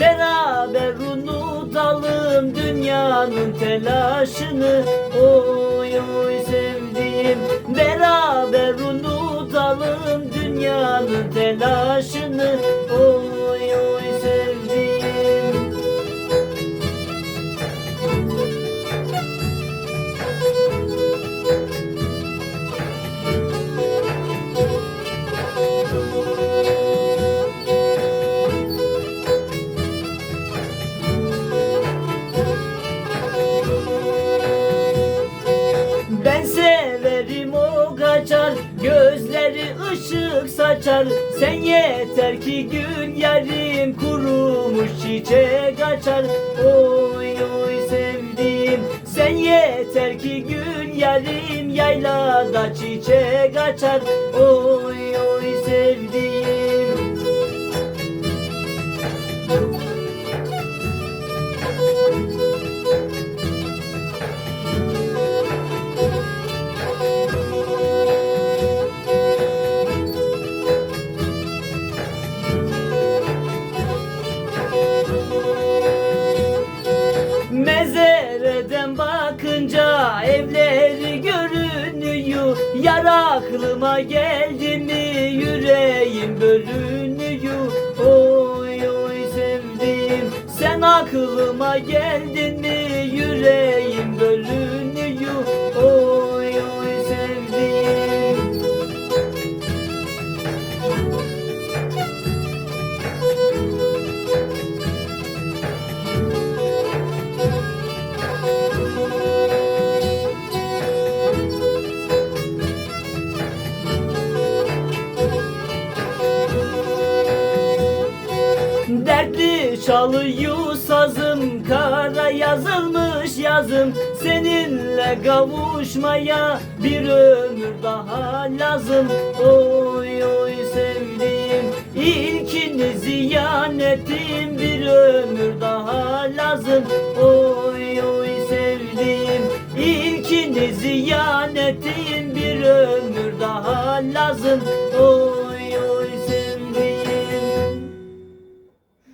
Beraber unutalım dünyanın telaşını. Oy oy sevdiğim. Beraber unutalım dünyanın telaşını. Oy saçar Sen yeter ki gün yarım Kurumuş çiçek açar. Oy oy sevdiğim Sen yeter ki gün yarım Yaylada çiçek açar. Oy oy sevdiğim evleri görünüyor. Yar aklıma geldi mi yüreğim bölünüyor. Oy oy sevdiğim sen aklıma geldin mi yüreğim çalıyor sazım Kara yazılmış yazım. Seninle kavuşmaya Bir ömür daha lazım. Oy oy sevdiğim İlkini ziyan ettim Bir ömür daha lazım. Oy oy sevdiğim İlkini ziyan ettim Bir ömür daha lazım. Oy